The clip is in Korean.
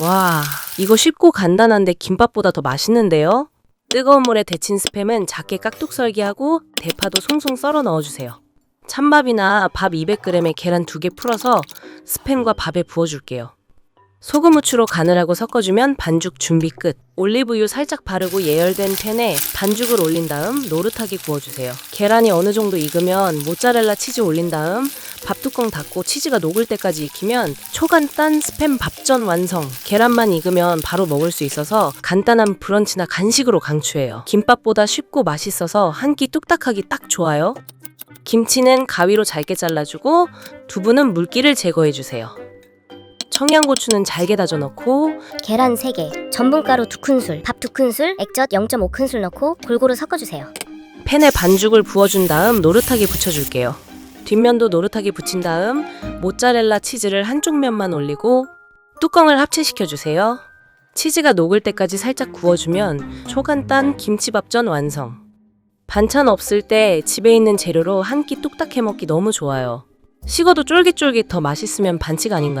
와, 이거 쉽고 간단한데 김밥보다 더 맛있는데요? 뜨거운 물에 데친 스팸은 작게 깍둑 썰기하고 대파도 송송 썰어 넣어주세요. 찬밥이나 밥 200g에 계란 2개 풀어서 스팸과 밥에 부어줄게요. 소금 후추로 간을 하고 섞어주면 반죽 준비 끝. 올리브유 살짝 바르고 예열된 팬에 반죽을 올린 다음 노릇하게 구워주세요. 계란이 어느 정도 익으면 모짜렐라 치즈 올린 다음 밥 뚜껑 닫고 치즈가 녹을 때까지 익히면 초간단 스팸 밥전 완성. 계란만 익으면 바로 먹을 수 있어서 간단한 브런치나 간식으로 강추해요. 김밥보다 쉽고 맛있어서 한 끼 뚝딱하기 딱 좋아요. 김치는 가위로 잘게 잘라주고 두부는 물기를 제거해주세요. 청양고추는 잘게 다져 넣고 계란 3개, 전분가루 2큰술, 밥 2큰술, 액젓 0.5큰술 넣고 골고루 섞어주세요. 팬에 반죽을 부어준 다음 노릇하게 붙여줄게요. 뒷면도 노릇하게 붙인 다음 모짜렐라 치즈를 한쪽 면만 올리고 뚜껑을 합체시켜 주세요. 치즈가 녹을 때까지 살짝 구워주면 초간단 김치밥전 완성. 반찬 없을 때 집에 있는 재료로 한 끼 뚝딱 해먹기 너무 좋아요. 식어도 쫄깃쫄깃 더 맛있으면 반칙 아닌가요?